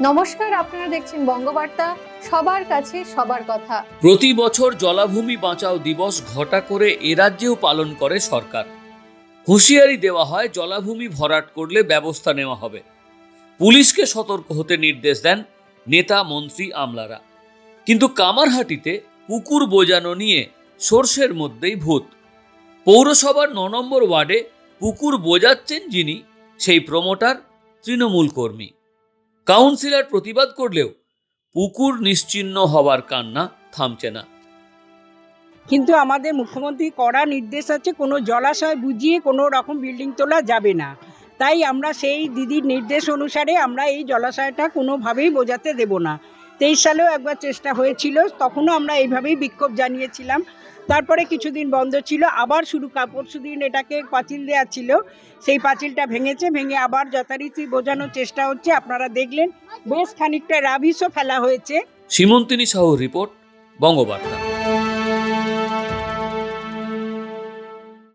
নমস্কার, আপনারা দেখছেন বঙ্গবার্তা। সবার কাছে সবার কথা। প্রতি বছর জলাভূমি বাঁচাও দিবস ঘটা করে এ রাজ্যেও পালন করে সরকার। হুঁশিয়ারি দেওয়া হয়, জলাভূমি ভরাট করলে ব্যবস্থা নেওয়া হবে। পুলিশকে সতর্ক হতে নির্দেশ দেন নেতা মন্ত্রী আমলারা। কিন্তু কামারহাটিতে পুকুর বোজানো নিয়ে সর্ষের মধ্যেই ভূত। পৌরসভার ন নম্বর ওয়ার্ডে পুকুর বোজাচ্ছেন যিনি, সেই প্রমোটার তৃণমূল কর্মী। কাউন্সিলর প্রতিবাদ করলেও পুকুর নিশ্চিহ্ন হওয়ার কান্না থামছে না। কিন্তু আমাদের মুখ্যমন্ত্রী কড়া নির্দেশ আছে, কোনো জলাশয় বুঝিয়ে কোনো রকম বিল্ডিং তোলা যাবে না। তাই আমরা সেই দিদির নির্দেশ অনুসারে আমরা এই জলাশয়টা কোনোভাবেই বোঝাতে দেব না। তেইশ সালেও একবার চেষ্টা হয়েছিল, তখনও আমরা এইভাবেই বিক্ষোভ জানিয়েছিলাম। তারপরে কিছুদিন বন্ধ ছিল, আবার শুরু পরশু দিন এটাকে পাঁচিল দেওয়া ছিল। সেই পাঁচিলটা ভেঙেছে, ভেঙে আবার যথারীতি বোঝানোর চেষ্টা হচ্ছে, আপনারা দেখলেন বেশ খানিকটা রাবিশও ফেলা হয়েছে। সীমন্তিনী সাহু রিপোর্ট, বঙ্গবার্তা।